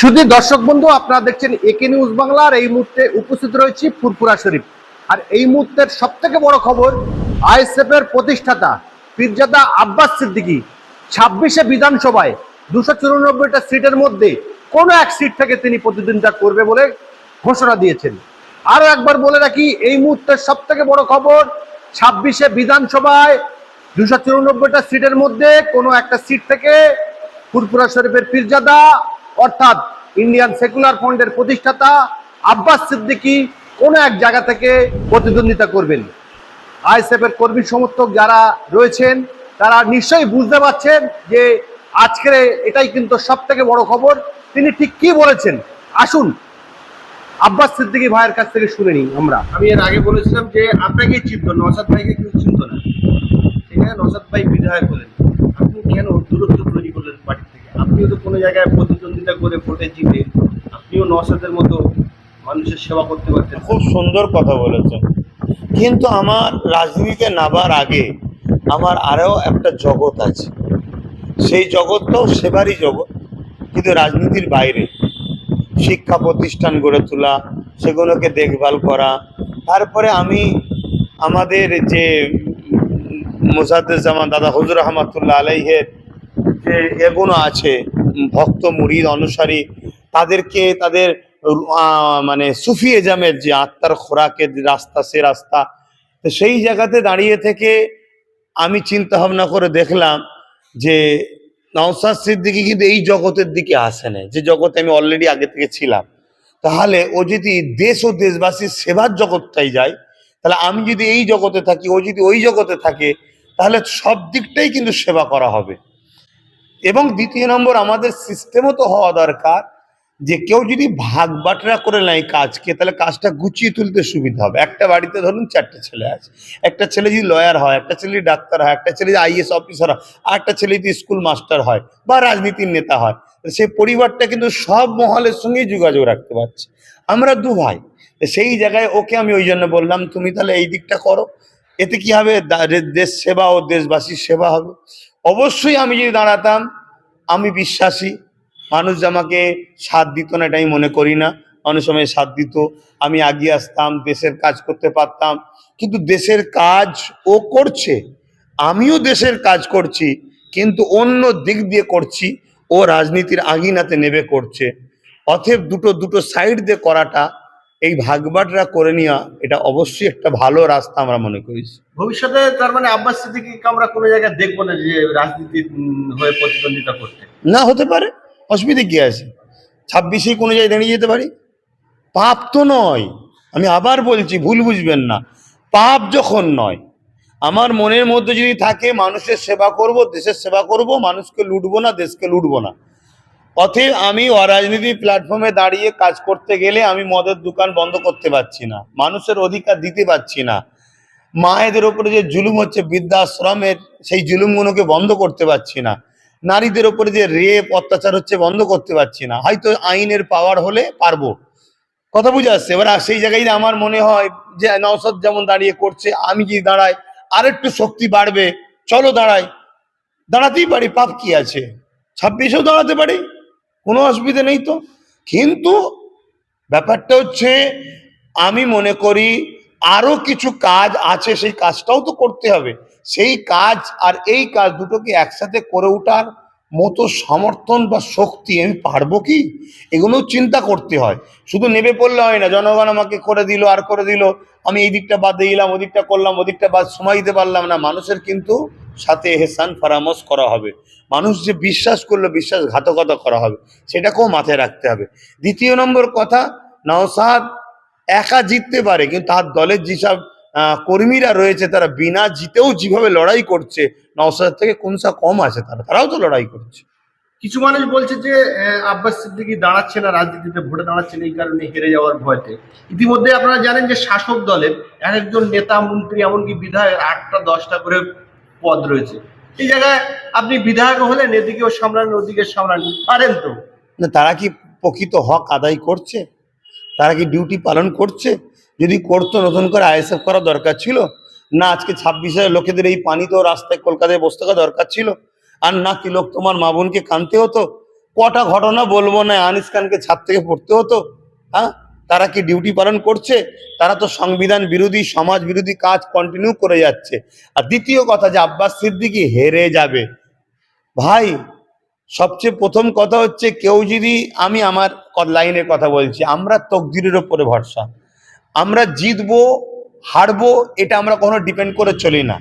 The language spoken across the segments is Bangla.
শুধু দর্শক বন্ধু, আপনারা দেখছেন একে নিউজ বাংলার এই মুহূর্তে উপস্থিত রয়েছি ফুরপুরা শরীফ। আর এই মুহূর্তের সব থেকে বড় খবর আইএসএফ এর প্রতিষ্ঠাতা পীরজাদা আব্বাস সিদ্দিকী ছাব্বিশে বিধানসভায় দুশো চুরানব্বইটা সিটের মধ্যে কোনো এক সিট থেকে তিনি প্রতিদ্বন্দ্বিতা করবে বলে ঘোষণা দিয়েছেন। আরও একবার বলে রাখি, এই মুহূর্তের সব থেকে বড় খবর, ছাব্বিশে বিধানসভায় দুশো চুরানব্বইটা সিটের মধ্যে কোনো একটা সিট থেকে ফুরপুরা শরীফের পীরজাদা অর্থাৎ ইন্ডিয়ান সেকুলার ফ্রন্টের প্রতিষ্ঠাতা আব্বাস সিদ্দিকী কোনো এক জায়গা থেকে প্রতিদ্বন্দ্বিতা করবেন। আইএসএফ এর কর্মী সমর্থক যারা রয়েছেন, তারা নিশ্চয়ই বুঝতে পারছেন যে আজকের এটাই কিন্তু সব থেকে বড় খবর। তিনি ঠিক কি বলেছেন? আসুন, আব্বাস সিদ্দিকি ভাইয়ের কাছ থেকে শুনে নিই আমরা। আমি এর আগে বলেছিলাম যে আপনাকে চিনত নসাদ ভাইকে কেউ চিনত না। সেখানে নসাদ ভাই বিধায়ক হলেন আপনি কেন দূরত্ব তৈরি করলেন পার্টি থেকে আপনিও তো কোনো জায়গায় প্রতিদ্বন্দ্বিতা করে ভোটে জিতে আপনিও নসাদের মতো মানুষের সেবা করতে পারতেন। খুব সুন্দর কথা বলেছেন। কিন্তু আমার রাজনীতিতে নাবার আগে আমার আরও একটা জগৎ আছে। সেই জগৎটাও সেবারই জগৎ, কিন্তু রাজনীতির বাইরে। শিক্ষা প্রতিষ্ঠান গড়ে তোলা, সেগুলোকে দেখভাল করা, তারপরে আমি আমাদের যে মোসাদ্দেজামান দাদা হুজুর রহমাতুল্লাহ আলাইহের যে এগুলো আছে ভক্ত, মুরিদ, অনুসারী, তাদেরকে তাদের মানে সুফি এজামের যে আত্মার খোরাকের রাস্তা, সে রাস্তা, তো সেই জায়গাতে দাঁড়িয়ে থেকে আমি চিন্তা ভাবনা করে দেখলাম যে নওসাদ সিদ্দিকি কিন্তু এই জগতের দিকে আসে না যে জগতে আমি অলরেডি আগে থেকে ছিলাম। তাহলে ও যদি দেশ ও দেশবাসীর সেবার জগৎটাই যায়, তাহলে আমি যদি এই জগতে থাকি, ও যদি ওই জগতে থাকে, তাহলে সব দিকটাই কিন্তু সেবা করা হবে। এবং দ্বিতীয় নম্বর, আমাদের সিস্টেমও তো হওয়া দরকার যে কেউ যদি ভাগ বাটরা করে নেয় কাজকে, তাহলে কাজটা গুছিয়ে তুলতে সুবিধা হবে। একটা বাড়িতে ধরুন চারটে ছেলে আছে। একটা ছেলে যদি লয়ার হয়, একটা ছেলে ডাক্তার হয়, একটা ছেলে যদি আইএস অফিসার হয়, আর একটা ছেলে যদি স্কুল মাস্টার হয় বা রাজনীতির নেতা হয় সেই পরিবারটা কিন্তু সব মহলের সঙ্গেই যোগাযোগ রাখতে পারছে। আমরা দু ভাই সেই জায়গায় ওকে আমি ওই জন্য বললাম, তুমি তাহলে এই দিকটা করো। এতে কি হবে? দেশ সেবা ও দেশবাসীর সেবা হবে। অবশ্যই আমি যদি দাঁড়াতাম, আমি বিশ্বাসী। মানুষ আমাকে সাথ দিত না এটা আমি মনে করি না। অনেক সময় সাথ দিত, আমি আগিয়ে আসতাম, দেশের কাজ করতে পারতাম। কিন্তু দেশের কাজ ও করছে, আমিও দেশের কাজ করছি, কিন্তু অন্য দিক দিয়ে করছি, ও রাজনীতির আগিনাতে নেবে করছে। অথব দুটো দুটো সাইড দিয়ে করাটা এই ভাগবাটরা করে নেওয়া এটা অবশ্যই একটা ভালো রাস্তা আমরা মনে করি। ভবিষ্যতে তার মানে আব্বাস সিদ্দিকিকে আমরা কোনো জায়গায় দেখব না যে রাজনীতি হয়ে প্রতিদ্বন্দ্বিতা করতে? না হতে পারে। অসুবিধে কি আছে? ছাব্বিশেই কোনো জায়গায় দাঁড়িয়ে যেতে পারি? পাপ তো নয়। আমি আবার বলছি ভুল বুঝবেন না। পাপ যখন নয় আমার মনের মধ্যে যদি থাকে মানুষের সেবা করব দেশের সেবা করব মানুষকে লুটবো না দেশকে লুটবো না। অতএব আমি অরাজনীতি প্ল্যাটফর্মে দাঁড়িয়ে কাজ করতে গেলে আমি মদের দোকান বন্ধ করতে পারছি না, মানুষের অধিকার দিতে পারছি না। মায়েদের ওপরে যে জুলুম হচ্ছে, বৃদ্ধাশ্রমের সেই জুলুমগুলোকে বন্ধ করতে পারছি না। নারীদের ওপরে যে রেপ অত্যাচার হচ্ছে, বন্ধ করতে পারছি না। হয়তো আইনের পাওয়ার হলে পারব। কথা বুঝে আসছে? এবার আর সেই জায়গায় আমার মনে হয় যে নওসাদ যেমন দাঁড়িয়ে করছে, আমি যদি দাঁড়াই, আরেকটু শক্তি বাড়বে, চলো দাঁড়াই। দাঁড়াতেই পারি, পাপ কি আছে? ছাব্বিশেও দাঁড়াতে পারি? কোনো অসুবিধা নেই তো। কিন্তু ব্যাপারটা হচ্ছে, আমি মনে করি আরও কিছু কাজ আছে, সেই কাজটাও তো করতে হবে। সেই কাজ আর এই কাজ দুটোকে একসাথে করে ওঠার মতো সমর্থন বা শক্তি আমি পারব কি? এগুলো চিন্তা করতে হয়। শুধু নেবে পড়লে হয় না, জনগণ আমাকে করে দিল, আর করে দিল। আমি এই দিকটা বাদ দিয়ে দিলাম, ওদিকটা করলাম, ওদিকটা বাদ, সময় দিতে পারলাম না। মানুষের কিন্তু সাথে এহসান ফারামস করা হবে। মানুষ যে বিশ্বাস করল, বিশ্বাসঘাতকতা করা হবে, সেটাকেও মাথায় রাখতে হবে। দ্বিতীয় নম্বর কথা, নওসাদ একা জিততে পারে, কিন্তু তার দলের যেসব কর্মীরা রয়েছে, তারা বিনা জিতেও যেভাবে লড়াই করছে নওসাদ থেকে কোনসা কম আছে তারা, তারাও তো লড়াই করছে। কিছু মানুষ বলছে যে আব্বাস সিদ্দিকি দাঁড়াচ্ছে না, রাজনীতিতে ভোটে দাঁড়াচ্ছে না এই কারণে হেরে যাওয়ার ভয়তে। ইতিমধ্যে আপনারা জানেন যে শাসক দলের এক একজন নেতা, মন্ত্রী, এমনকি বিধায়ক আটটা, দশটা করে পদ রয়েছে। এই জায়গায় আপনি বিধায়ক হলেন এদিকেও সামলান, ওদিকে সামলান, পারেন তো? না, তারা কি প্রকৃত হক আদায় করছে? তারা কি ডিউটি পালন করছে? যদি করতো, নতুন করে আইএসএফ করা দরকার ছিল। না, আজকে ছাব্বিশ ছাব্বিশে লোকেদের এই পানি তো রাস্তায় কলকাতায় বসে থাকা দরকার ছিল। আর না কি লোক তোমার মা বোনকে কানতে হতো? কটা ঘটনা বলব না, আনিস খানকে ছাদ থেকে পড়তে হতো? হ্যাঁ? তারা কি ডিউটি পালন করছে? তারা তো সংবিধান বিরোধী, সমাজ বিরোধী কাজ কন্টিনিউ করে যাচ্ছে। আর দ্বিতীয় কথা যে আব্বাস সিদ্দিকি হেরে যাবে। ভাই, সবচেয়ে প্রথম কথা হচ্ছে কেউ যদি আমি আমার লাইনের কথা বলছি, আমরা তকদিরের ওপরে ভরসা। আমরা জিতবো, হারবো, এটা আমরা কোনো ডিপেন্ড করে চলি না।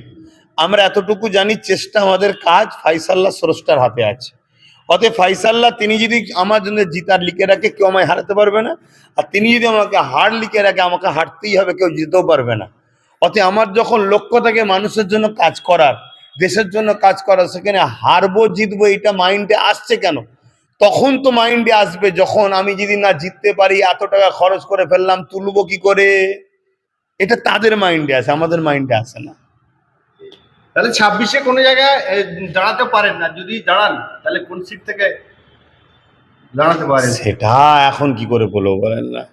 আমরা এতটুকু জানি, চেষ্টা আমাদের কাজ ফাইসাল্লাহ স্রষ্টার হাতে আছে। অতএব ফাইসাল্লাহ, তিনি যদি আমার জন্য জিতার লিখে রাখে, কেউ আমায় হারাতে পারবে না। আর তিনি যদি আমাকে হার লিখে রাখে, আমাকে হারতেই হবে, কেউ জিতেও পারবে না। অতএব আমার যখন লক্ষ্য থাকে মানুষের জন্য কাজ করার, দেশের জন্য কাজ করার, সেখানে হারবো, জিতবো এটা মাইন্ডে আসছে কেন? তখন তো মাইন্ডে আসবে, যখন আমি যদি না জিততে পারি, এত টাকা খরচ করে ফেললাম, তুলবো কি করে? এটা তাদের মাইন্ডে আছে আমাদের মাইন্ডে আসে না। তাহলে ছাব্বিশে কোনো জায়গায় দাঁড়াতে পারেন না। যদি দাঁড়ান তাহলে কোন সিট থেকে দাঁড়াতে পারেন? সেটা এখন কি করে বলব বলেন না।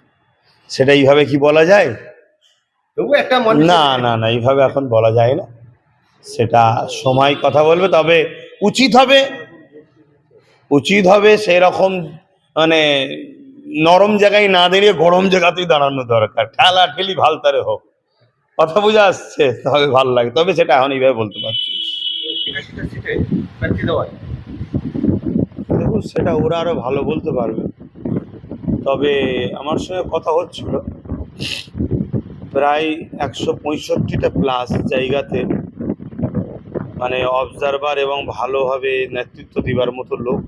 সেটা এইভাবে কি বলা যায়? তবু একটা না না না এইভাবে এখন বলা যায় না। সেটা সময় কথা বলবে তবে উচিত হবে উচিত হবে সেই রকম মানে নরম জায়গায় না দাঁড়িয়ে গরম জায়গাতেই দাঁড়ানো দরকার। ঠেলা ঠেলি ভালতারে হোক। কথা বোঝা আসছে, তবে ভালো লাগে। তবে সেটা এখন এইভাবে বলতে পারছি। দেখুন, সেটা ওরা আরও ভালো বলতে পারবে। তবে আমার সঙ্গে কথা হচ্ছিল, প্রায় একশো পঁয়ষট্টিটা প্লাস জায়গাতে মানে অবজারভার এবং ভালোভাবে নেতৃত্ব দিবার মতো লোক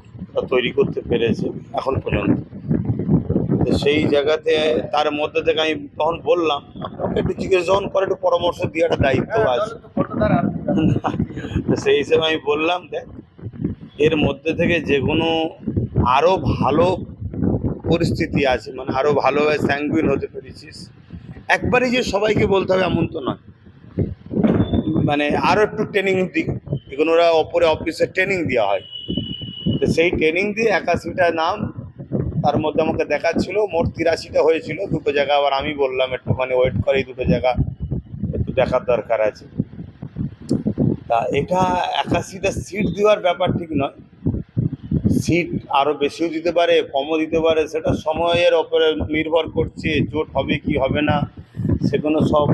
তৈরি করতে পেরেছে এখন পর্যন্ত। সেই জায়গাতে তার মধ্যে থেকে আমি তখন বললাম একটু জিজ্ঞেস যখন করে একটু পরামর্শ দিয়ে একটা দায়িত্ব হ্যাঁ, আছে। সেই হিসেবে আমি বললাম দেখ এর মধ্যে থেকে যে কোনো আরও ভালো পরিস্থিতি আছে মানে আরও ভালোভাবে স্যাঙ্গুইন হতে পেরেছিস একবারে যে সবাইকে বলতে হবে এমন তো নয়। মানে আরও একটু ট্রেনিং দিক এগুলো ওরা ওপরে অফিসে ট্রেনিং দেওয়া হয়। তো সেই ট্রেনিং দিয়ে একাশিটা নাম তার মধ্যে আমাকে দেখাচ্ছিল, মোট তিরাশিটা হয়েছিল, দুটো জায়গা আবার আমি বললাম একটুখানি ওয়েট করে দুটো জায়গা একটু দেখার দরকার আছে। তা এটা একাশিটা সিট দেওয়ার ব্যাপার ঠিক নয়। সিট আরও বেশিও দিতে পারে, কমও দিতে পারে, সেটা সময়ের ওপরে নির্ভর করছে, জোট হবে কি হবে না, সেগুলো সব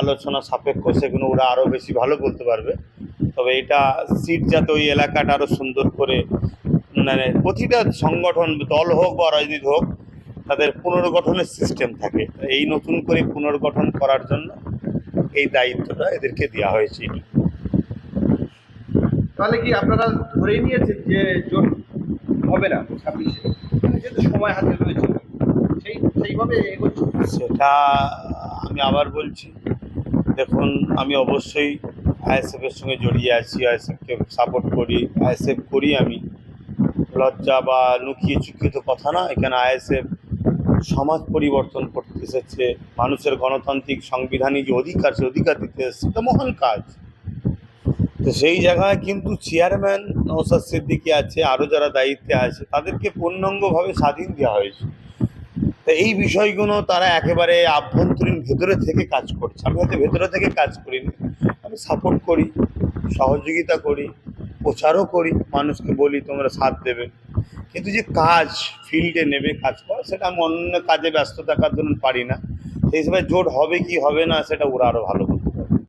আলোচনা সাপেক্ষ, সেগুলো ওরা আরও বেশি ভালো বলতে পারবে। তবে এটা সিট যাতে ওই এলাকাটা আরও সুন্দর করে মানে প্রতিটা সংগঠন দল হোক বা রাজনীতি হোক তাদের পুনর্গঠনের সিস্টেম থাকে। এই নতুন করে পুনর্গঠন করার জন্য এই দায়িত্বটা এদেরকে দেওয়া হয়েছে। তাহলে কি আপনারা ধরেই নিয়েছেন যে জোট হবে না ছাব্বিশে? যেহেতু সময় হাতে রয়েছে সেই সেইভাবে এগোচ্ছে। সেটা আমি আবার বলছি। দেখুন আমি অবশ্যই আইএসএফের সঙ্গে জড়িয়ে আছি আইএসএফকে সাপোর্ট করি আইএসএফ করি আমি। লজ্জা বা লুকিয়ে চুকিয়ে তো কথা না। এখানে আইএসএফ সমাজ পরিবর্তন করতে এসেছে। মানুষের গণতান্ত্রিক সাংবিধানিক যে অধিকার, সে অধিকার দিতে এসেছে। তো মহান কাজ। তো সেই জায়গায় কিন্তু চেয়ারম্যান নৌসাদ সিদ্দিকি আছে আরও যারা দায়িত্বে আছে, তাদেরকে পূর্ণাঙ্গভাবে স্বাধীন দেওয়া হয়েছে। তো এই বিষয়গুলো তারা একেবারে আভ্যন্তরীণ ভেতরে থেকে কাজ করছে। আমি হয়তো ভেতরে থেকে কাজ করিনি। আমি সাপোর্ট করি, সহযোগিতা করি। প্রচারও করি, মানুষকে বলি, তোমরা সাথ দেবে কিন্তু যে কাজ, ফিল্ডে নেবে কাজ কর, সেটা আমি অন্য কাজে ব্যস্ত থাকার ধরুন পারি না সেই হিসেবে জোট হবে কি হবে না, সেটা ওরা আরও ভালো।